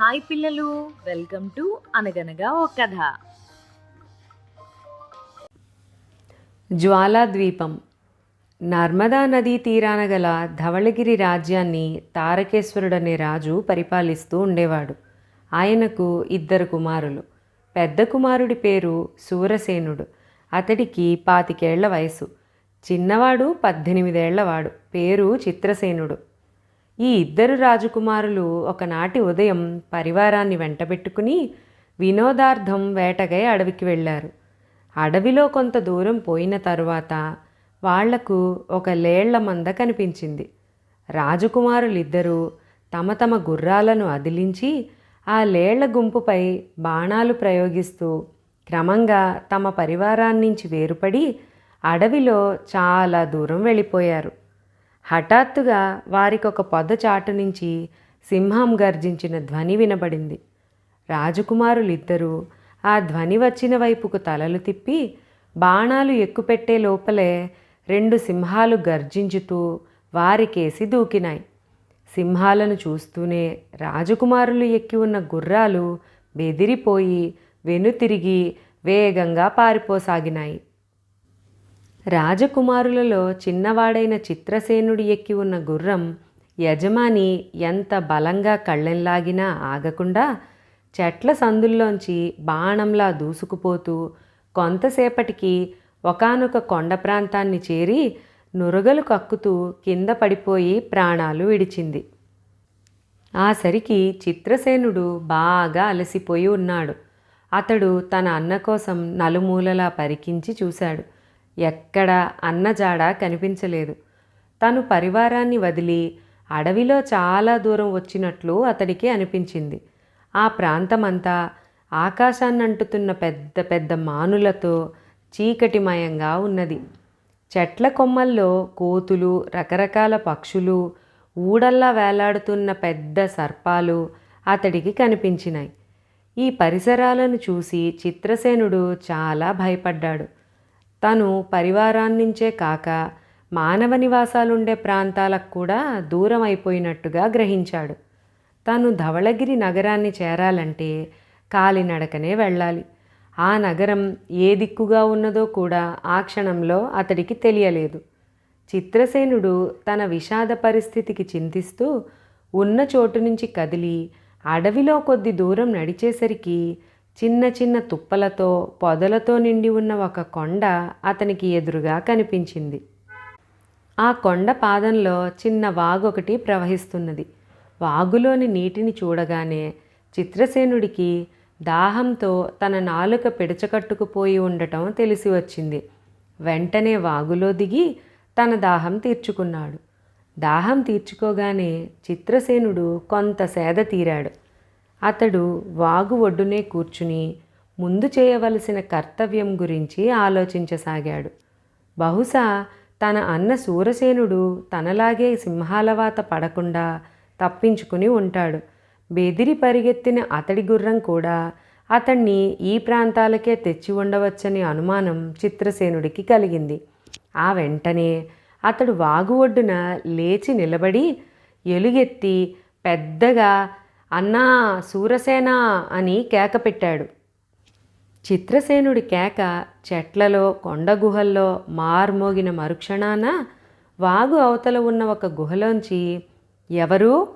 Hi పిల్లలు welcome to అనగనగా ఓ కథ. జ్వాలాద్వీపం. నర్మదా నదీ తీరాన గల ధవళగిరి రాజ్యాన్ని తారకేశ్వరుడనే రాజు పరిపాలిస్తూ ఉండేవాడు. ఆయనకు ఇద్దరు కుమారులు. పెద్ద కుమారుడి పేరు సూరసేనుడు. అతడికి పాతికేళ్ళ వయసు చిన్నవాడు పద్దెనిమిదేళ్ళవాడు పేరు చిత్రసేనుడు. ఈ ఇద్దరు రాజకుమారులు ఒకనాటి ఉదయం పరివారాన్ని వెంటబెట్టుకుని వినోదార్థం వేటగై అడవికి వెళ్ళారు. అడవిలో కొంత దూరం పోయిన తరువాత వాళ్ళకు ఒక లేళ్ళ మంద కనిపించింది. రాజకుమారులిద్దరూ తమ తమ గుర్రాలను అదిలించి ఆ లేళ్ళ గుంపుపై బాణాలు ప్రయోగిస్తూ క్రమంగా తమ పరివారాన్నించి వేరుపడి అడవిలో చాలా దూరం వెళ్ళిపోయారు. హఠాత్తుగా వారికి ఒక పొద చాటు నుంచి సింహం గర్జించిన ధ్వని వినబడింది. రాజకుమారులిద్దరూ ఆ ధ్వని వచ్చిన వైపుకు తలలు తిప్పి బాణాలు ఎక్కుపెట్టే లోపలే రెండు సింహాలు గర్జించుతూ వారికేసి దూకినాయి. సింహాలను చూస్తూనే రాజకుమారులు ఎక్కి ఉన్న గుర్రాలు బెదిరిపోయి వెనుతిరిగి వేగంగా పారిపోసాగినాయి. రాజకుమారులలో చిన్నవాడైన చిత్రసేనుడి ఎక్కి ఉన్న గుర్రం యజమాని ఎంత బలంగా కళ్ళెంలాగినా ఆగకుండా చెట్ల సందుల్లోంచి బాణంలా దూసుకుపోతూ కొంతసేపటికి ఒకానొక కొండ ప్రాంతాన్ని చేరి నురగలు కక్కుతూ కింద పడిపోయి ప్రాణాలు విడిచింది. ఆ సరికి చిత్రసేనుడు బాగా అలసిపోయి ఉన్నాడు. అతడు తన అన్న కోసం నలుమూలలా పరికించి చూశాడు. ఎక్కడ అన్నజాడ కనిపించలేదు. తను పరివారాన్ని వదిలి అడవిలో చాలా దూరం వచ్చినట్లు అతడికి అనిపించింది. ఆ ప్రాంతమంతా ఆకాశాన్ని అంటుతున్న పెద్ద పెద్ద మానులతో చీకటిమయంగా ఉన్నది. చెట్ల కొమ్మల్లో కోతులు రకరకాల పక్షులు ఊడల్లా వేలాడుతున్న పెద్ద సర్పాలు అతడికి కనిపించినాయి. ఈ పరిసరాలను చూసి చిత్రసేనుడు చాలా భయపడ్డాడు. తను పరివారాన్నించే కాక మానవ నివాసాలుండే ప్రాంతాలకు కూడా దూరం అయిపోయినట్టుగా గ్రహించాడు. తను ధవళగిరి నగరాన్ని చేరాలంటే కాలినడకనే వెళ్ళాలి. ఆ నగరం ఏ దిక్కుగా ఉన్నదో కూడా ఆ క్షణంలో అతడికి తెలియలేదు. చిత్రసేనుడు తన విషాద పరిస్థితికి చింతిస్తూ ఉన్న చోటు నుంచి కదిలి అడవిలో కొద్ది దూరం నడిచేసరికి చిన్న చిన్న తుప్పలతో పొదలతో నిండి ఉన్న ఒక కొండ అతనికి ఎదురుగా కనిపించింది. ఆ కొండ పాదంలో చిన్న వాగొకటి ప్రవహిస్తున్నది. వాగులోని నీటిని చూడగానే చిత్రసేనుడికి దాహంతో తన నాలుక పిడచకట్టుకుపోయి ఉండటం తెలిసి వచ్చింది. వెంటనే వాగులో దిగి తన దాహం తీర్చుకున్నాడు. దాహం తీర్చుకోగానే చిత్రసేనుడు కొంత సేద తీరాడు. అతడు వాగు ఒడ్డునే కూర్చుని ముందు చేయవలసిన కర్తవ్యం గురించి ఆలోచించసాగాడు. బహుశా తన అన్న సూరసేనుడు తనలాగే సింహాలవాత పడకుండా తప్పించుకుని ఉంటాడు. బెదిరి పరిగెత్తిన అతడి గుర్రం కూడా అతన్ని ఈ ప్రాంతాలకే తెచ్చి ఉండవచ్చని అనుమానం చిత్రసేనుడికి కలిగింది. ఆ వెంటనే అతడు వాగు ఒడ్డున లేచి నిలబడి ఎలుగెత్తి పెద్దగా అన్నా సూరసేన అని కేక పెట్టాడు. చిత్రసేనుడి కేక చెట్లలో కొండ గుహల్లో మార్మోగిన మరుక్షణాన వాగు అవతల ఉన్న ఒక గుహలోంచి ఎవరు?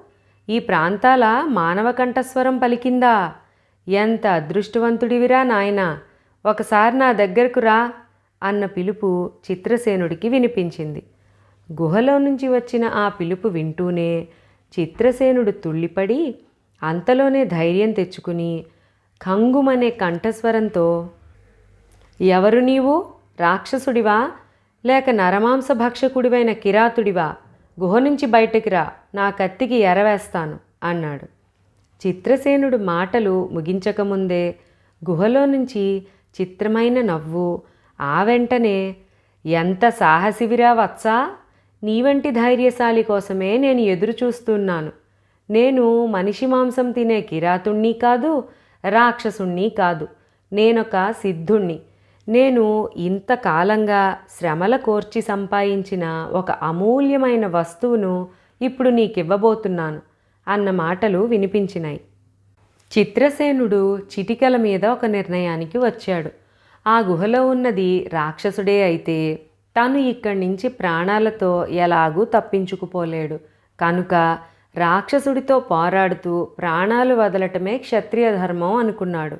ఈ ప్రాంతాల మానవ కంఠస్వరం పలికిందా? ఎంత అదృష్టవంతుడివిరా నాయనా? ఒకసారి నా దగ్గరకు రా అన్న పిలుపు చిత్రసేనుడికి వినిపించింది. గుహలో నుంచి వచ్చిన ఆ పిలుపు వింటూనే చిత్రసేనుడు తుళ్ళిపడి అంతలోనే ధైర్యం తెచ్చుకుని కంగుమనే కంఠస్వరంతో ఎవరు నీవు? రాక్షసుడివా? లేక నరమాంస భక్షకుడివైన కిరాతుడివా? గుహ నుంచి బయటికి రా నా కత్తికి ఎరవేస్తాను అన్నాడు. చిత్రసేనుడు మాటలు ముగించకముందే గుహలో నుంచి చిత్రమైన నవ్వు ఆ వెంటనే ఎంత సాహసివిరా వత్సా! నీ వంటి ధైర్యశాలి కోసమే నేను ఎదురు చూస్తున్నాను నేను మనిషి మాంసం తినే కిరాతుణ్ణి కాదు రాక్షసుణ్ణి కాదు. నేనొక సిద్ధుణ్ణి. నేను ఇంతకాలంగా శ్రమల కోర్చి సంపాదించిన ఒక అమూల్యమైన వస్తువును ఇప్పుడు నీకివ్వబోతున్నాను అన్న మాటలు వినిపించినాయి. చిత్రసేనుడు చిటికల మీద ఒక నిర్ణయానికి వచ్చాడు. ఆ గుహలో ఉన్నది రాక్షసుడే అయితే తను ఇక్కడి నుంచి ప్రాణాలతో ఎలాగూ తప్పించుకుపోలేడు. కనుక రాక్షసుడితో పోరాడుతూ ప్రాణాలు వదలటమే క్షత్రియ ధర్మం అనుకున్నాడు.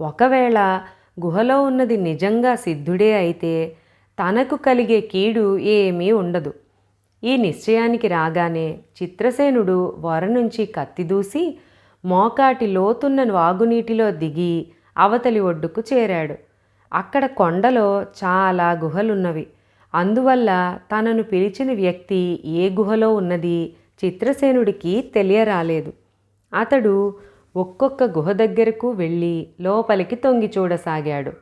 ఒకవేళ గుహలో ఉన్నది నిజంగా సిద్ధుడే అయితే తనకు కలిగే కీడు ఏమీ ఉండదు. ఈ నిశ్చయానికి రాగానే చిత్రసేనుడు వర నుంచి కత్తిదూసి మోకాటి లోతున్న వాగునీటిలో దిగి అవతలి ఒడ్డుకు చేరాడు. అక్కడ కొండలో చాలా గుహలున్నవి. అందువల్ల తనను పిలిచిన వ్యక్తి ఏ గుహలో ఉన్నది? చిత్రసేనుడికి తెలియరాలేదు. అతడు ఒక్కొక్క గుహ దగ్గరకు వెళ్ళి లోపలికి తొంగి చూడసాగాడు.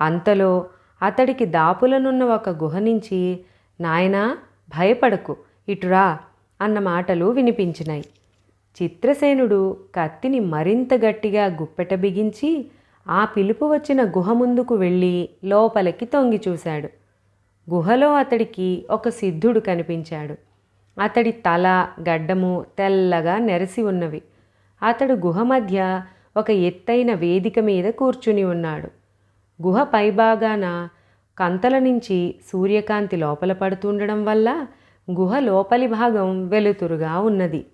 అంతలో అతడికి దాపులనున్న ఒక గుహ నుంచి నాయనా భయపడకు ఇటురా అన్న మాటలు వినిపించినాయి. చిత్రసేనుడు కత్తిని మరింత గట్టిగా గుప్పెట బిగించి ఆ పిలుపు వచ్చిన గుహ ముందుకు వెళ్ళి లోపలికి తొంగి చూశాడు. గుహలో అతడికి ఒక సిద్ధుడు కనిపించాడు. అతడి తల గడ్డము తెల్లగా నెరసి ఉన్నవి. అతడు గుహ మధ్య ఒక ఎత్తైన వేదిక మీద కూర్చుని ఉన్నాడు. గుహ పైభాగాన కంతల నుంచి సూర్యకాంతి లోపల పడుతుండడం వల్ల గుహ లోపలి భాగం వెలుతురుగా ఉన్నది.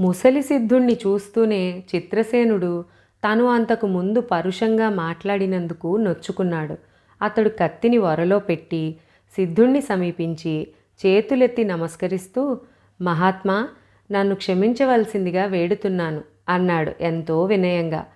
ముసలి సిద్ధుణ్ణి చూస్తూనే చిత్రసేనుడు తను అంతకు ముందు పరుషంగా మాట్లాడినందుకు నొచ్చుకున్నాడు. అతడు కత్తిని వరలో పెట్టి సిద్ధుణ్ణి సమీపించి చేతులెత్తి నమస్కరిస్తూ మహాత్మా నన్ను క్షమించవలసిందిగా వేడుతున్నాను అన్నాడు ఎంతో వినయంగా.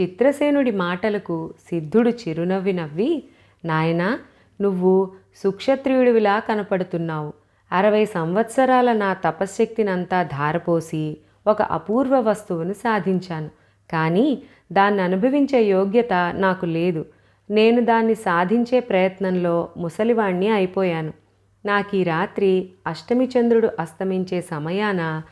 చిత్రసేనుడి మాటలకు సిద్ధుడు చిరునవ్వి నవ్వి నాయనా నువ్వు సుక్షత్రియుడివిలా కనపడుతున్నావు. అరవై సంవత్సరాల నా తపశ్శక్తినంతా ధారపోసి ఒక అపూర్వ వస్తువును సాధించాను. కానీ దాన్ని అనుభవించే యోగ్యత నాకు లేదు. నేను దాన్ని సాధించే ప్రయత్నంలో ముసలివాణ్ణి అయిపోయాను. నాకు ఈ రాత్రి అష్టమి చంద్రుడు అస్తమించే సమయాన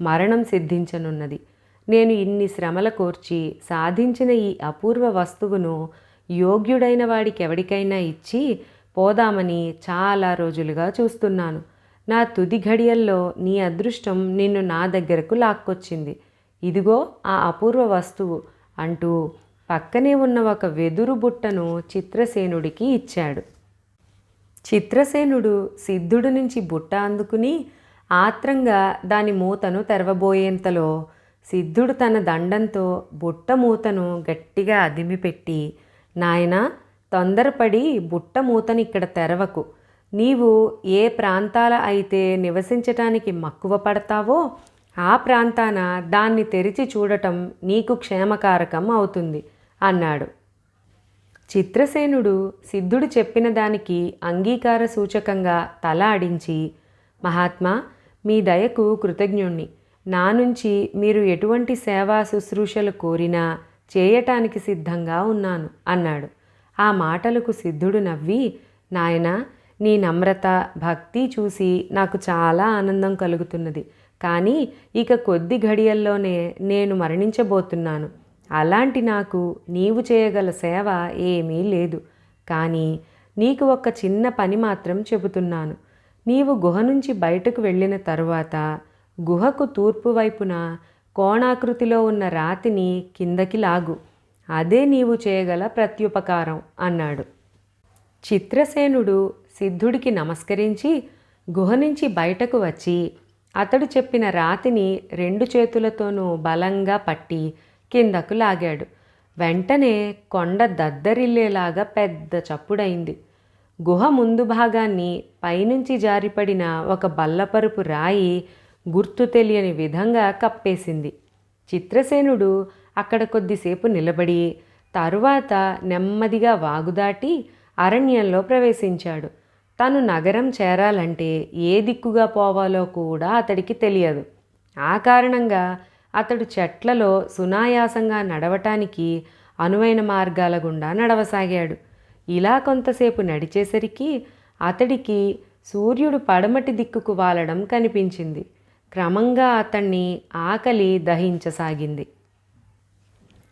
మరణం సిద్ధించనున్నది. నేను ఇన్ని శ్రమల కోర్చి సాధించిన ఈ అపూర్వ వస్తువును యోగ్యుడైన వాడికి ఎవడికైనా ఇచ్చి పోదామని చాలా రోజులుగా చూస్తున్నాను. నా తుది ఘడియల్లో నీ అదృష్టం నిన్ను నా దగ్గరకు లాక్కొచ్చింది. ఇదిగో ఆ అపూర్వ వస్తువు అంటూ పక్కనే ఉన్న ఒక వెదురు బుట్టను చిత్రసేనుడికి ఇచ్చాడు. చిత్రసేనుడు సిద్ధుడి నుంచి బుట్ట అందుకుని ఆత్రంగా దాని మూతను తెరవబోయేంతలో సిద్ధుడు తన దండంతో బుట్ట మూతను గట్టిగా అదిమిపెట్టి నాయనా తొందరపడి బుట్ట మూతని ఇక్కడ తెరవకు. నీవు ఏ ప్రాంతాల అయితే నివసించటానికి మక్కువ పడతావో ఆ ప్రాంతాన దాన్ని తెరిచి చూడటం నీకు క్షేమకారకం అవుతుంది అన్నాడు. చిత్రసేనుడు సిద్ధుడు చెప్పిన దానికి అంగీకార సూచకంగా తల ఆడించి మహాత్మా మీ దయకు కృతజ్ఞుణ్ణి. నా నుంచి మీరు ఎటువంటి సేవా శుశ్రూషలు కోరినా చేయటానికి సిద్ధంగా ఉన్నాను అన్నాడు. ఆ మాటలకు సిద్ధుడు నవ్వి నాయనా నీ నమ్రత భక్తి చూసి నాకు చాలా ఆనందం కలుగుతున్నది. కానీ ఇక కొద్ది ఘడియల్లోనే నేను మరణించబోతున్నాను. అలాంటి నాకు నీవు చేయగల సేవ ఏమీ లేదు. కానీ నీకు ఒక చిన్న పని మాత్రం చెబుతున్నాను. నీవు గుహ నుంచి బయటకు వెళ్ళిన తరువాత గుహకు తూర్పు వైపున కోణాకృతిలో ఉన్న రాతిని కిందకి లాగు. అదే నీవు చేయగల ప్రత్యుపకారం అన్నాడు. చిత్రసేనుడు సిద్ధుడికి నమస్కరించి గుహ నుంచి బయటకు వచ్చి అతడు చెప్పిన రాతిని రెండు చేతులతోనూ బలంగా పట్టి కిందకు లాగాడు. వెంటనే కొండ దద్దరిల్లేలాగా పెద్ద చప్పుడైంది. గుహ ముందు భాగాన్ని పైనుంచి జారిపడిన ఒక బల్లపరుపు రాయి గుర్తు తెలియని విధంగా కప్పేసింది. చిత్రసేనుడు అక్కడ కొద్దిసేపు నిలబడి తరువాత నెమ్మదిగా వాగుదాటి అరణ్యంలో ప్రవేశించాడు. తను నగరం చేరాలంటే ఏ దిక్కుగా పోవాలో కూడా అతడికి తెలియదు. ఆ కారణంగా అతడు చెట్లలో సునాయాసంగా నడవటానికి అనువైన మార్గాల గుండా నడవసాగాడు. ఇలా కొంతసేపు నడిచేసరికి అతడికి సూర్యుడు పడమటి దిక్కుకు వాలడం కనిపించింది. క్రమంగా అతన్ని ఆకలి దహించసాగింది.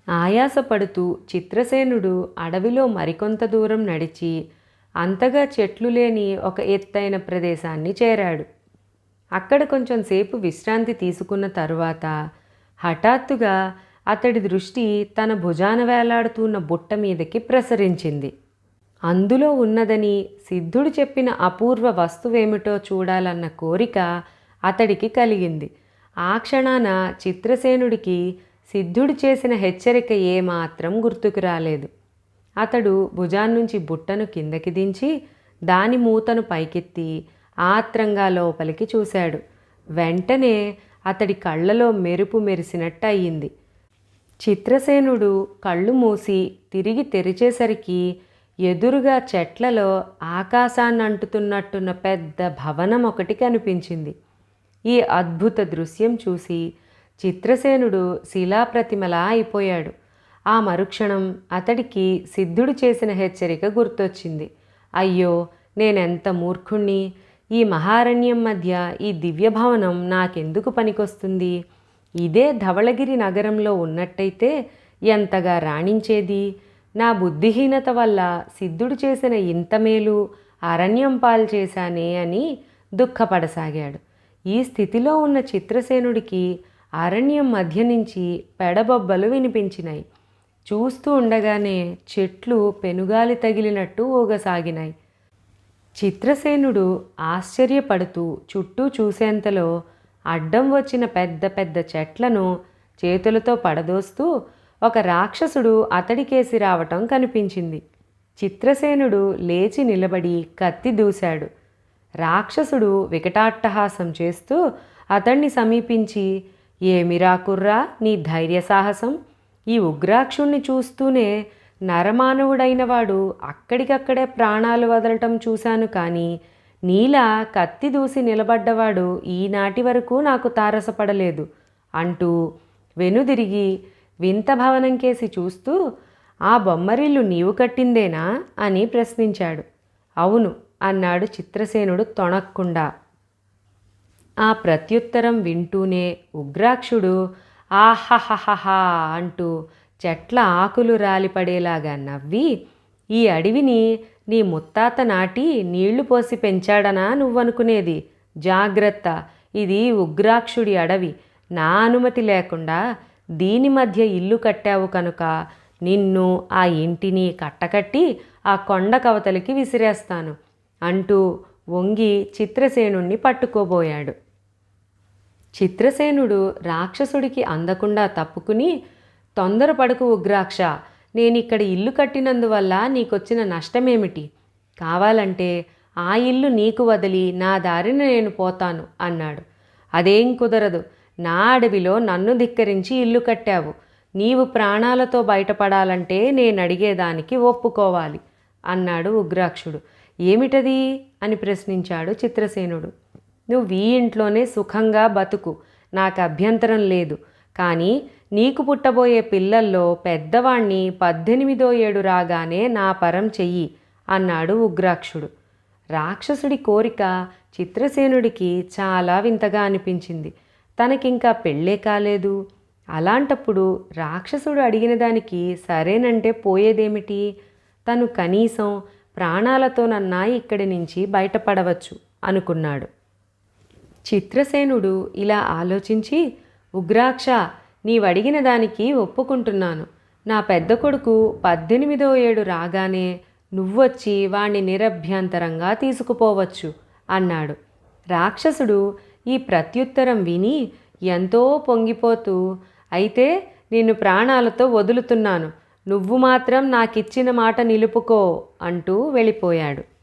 ఆయాసపడుతూ చిత్రసేనుడు అడవిలో మరికొంత దూరం నడిచి అంతగా చెట్లు లేని ఒక ఎత్తైన ప్రదేశాన్ని చేరాడు. అక్కడ కొంచెం సేపు విశ్రాంతి తీసుకున్న తరువాత హఠాత్తుగా అతడి దృష్టి తన భుజాన వేలాడుతున్న బుట్ట మీదకి ప్రసరించింది. అందులో ఉన్నదని సిద్ధుడు చెప్పిన అపూర్వ వస్తువేమిటో చూడాలన్న కోరిక అతడికి కలిగింది. ఆ క్షణాన చిత్రసేనుడికి సిద్ధుడు చేసిన హెచ్చరిక ఏమాత్రం గుర్తుకు రాలేదు. అతడు భుజాన్నుంచి బుట్టను కిందకి దించి దాని మూతను పైకెత్తి ఆత్రంగా లోపలికి చూశాడు. వెంటనే అతడి కళ్ళలో మెరుపు మెరిసినట్టు అయ్యింది చిత్రసేనుడు కళ్ళు మూసి తిరిగి తెరిచేసరికి ఎదురుగా చెట్లలో ఆకాశాన్ని అంటుతున్నట్టున్న పెద్ద భవనం ఒకటి కనిపించింది. ఈ అద్భుత దృశ్యం చూసి చిత్రసేనుడు శిలాప్రతిమలా అయిపోయాడు. ఆ మరుక్షణం అతడికి సిద్ధుడు చేసిన హెచ్చరిక గుర్తొచ్చింది. అయ్యో నేనెంత మూర్ఖుణ్ణి? ఈ మహారణ్యం మధ్య ఈ దివ్యభవనం నాకెందుకు పనికొస్తుంది? ఇదే ధవళగిరి నగరంలో ఉన్నట్టయితే ఎంతగా రాణించేది? నా బుద్ధిహీనత వల్ల సిద్ధుడు చేసిన ఇంత మేలు అరణ్యం పాలు చేశానే అని దుఃఖపడసాగాడు. ఈ స్థితిలో ఉన్న చిత్రసేనుడికి అరణ్యం మధ్య నుంచి పెడబొబ్బలు వినిపించినాయి. చూస్తూ ఉండగానే చెట్లు పెనుగాలి తగిలినట్టు ఊగసాగినాయి. చిత్రసేనుడు ఆశ్చర్యపడుతూ చుట్టూ చూసేంతలో అడ్డం వచ్చిన పెద్ద పెద్ద చెట్లను చేతులతో పడదోస్తూ ఒక రాక్షసుడు అతడికేసి రావటం కనిపించింది. చిత్రసేనుడు లేచి నిలబడి కత్తి దూశాడు. రాక్షసుడు వికటాట్టహాసం చేస్తూ అతణ్ణి సమీపించి ఏమిరా కుర్రా నీ ధైర్య సాహసం ఈ ఉగ్రాక్షుణ్ణి చూస్తూనే నరమానవుడైన వాడు అక్కడికక్కడే ప్రాణాలు వదలటం చూశాను కానీ నీలా కత్తి దూసి నిలబడ్డవాడు ఈనాటి వరకు నాకు తారసపడలేదు అంటూ వెనుదిరిగి వింత భవనం కేసి చూస్తూ ఆ బొమ్మరిల్లు నీవు కట్టిందేనా అని ప్రశ్నించాడు. అవును అన్నాడు చిత్రసేనుడు తొణక్కుండా. ఆ ప్రత్యుత్తరం వింటూనే ఉగ్రాక్షుడు ఆహహహహా అంటూ చెట్ల ఆకులు రాలిపడేలాగా నవ్వి ఈ అడవిని నీ ముత్తాత నాటి నీళ్ళు పోసి పెంచాడనా నువ్వనుకునేది? జాగ్రత్త ఇది ఉగ్రాక్షుడి అడవి. నా అనుమతి లేకుండా దీని మధ్య ఇల్లు కట్టావు కనుక నిన్ను ఆ ఇంటిని కట్టకట్టి ఆ కొండ కవతలికి విసిరేస్తాను అంటూ వంగి చిత్రసేనుణ్ణి పట్టుకోబోయాడు. చిత్రసేనుడు రాక్షసుడికి అందకుండా తప్పుకుని తొందరపడకు ఉగ్రాక్ష. నేనిక్కడ ఇల్లు కట్టినందువల్ల నీకొచ్చిన నష్టమేమిటి? కావాలంటే ఆ ఇల్లు నీకు వదిలి నా దారిన నేను పోతాను అన్నాడు. అదేం కుదరదు. నా అడవిలో నన్ను ధిక్కరించి ఇల్లు కట్టావు. నీవు ప్రాణాలతో బయటపడాలంటే నేను అడిగేదానికి ఒప్పుకోవాలి అన్నాడు ఉగ్రాక్షుడు. ఏమిటది? అని ప్రశ్నించాడు చిత్రసేనుడు. నువ్వు ఈ ఇంట్లోనే సుఖంగా బతుకు. నాకు అభ్యంతరం లేదు. కానీ నీకు పుట్టబోయే పిల్లల్లో పెద్దవాణ్ణి పద్దెనిమిదో ఏడు రాగానే నా పరం చెయ్యి అన్నాడు ఉగ్రాక్షుడు. రాక్షసుడి కోరిక చిత్రసేనుడికి చాలా వింతగా అనిపించింది. తనకింకా పెళ్ళే కాలేదు. అలాంటప్పుడు రాక్షసుడు అడిగిన దానికి సరేనంటే పోయేదేమిటి? తను కనీసం ప్రాణాలతోనన్నా ఇక్కడి నుంచి బయటపడవచ్చు అనుకున్నాడు. చిత్రసేనుడు ఇలా ఆలోచించి ఉగ్రాక్ష నీవడిగిన దానికి ఒప్పుకుంటున్నాను. నా పెద్ద కొడుకు పద్దెనిమిదో ఏడు రాగానే నువ్వొచ్చి వాణ్ణి నిరభ్యంతరంగా తీసుకుపోవచ్చు అన్నాడు. రాక్షసుడు ఈ ప్రత్యుత్తరం విని ఎంతో పొంగిపోతూ అయితే నిన్ను ప్రాణాలతో వదులుతున్నాను. నువ్వు మాత్రం నాకిచ్చిన మాట నిలుపుకో అంటూ వెళ్ళిపోయాడు.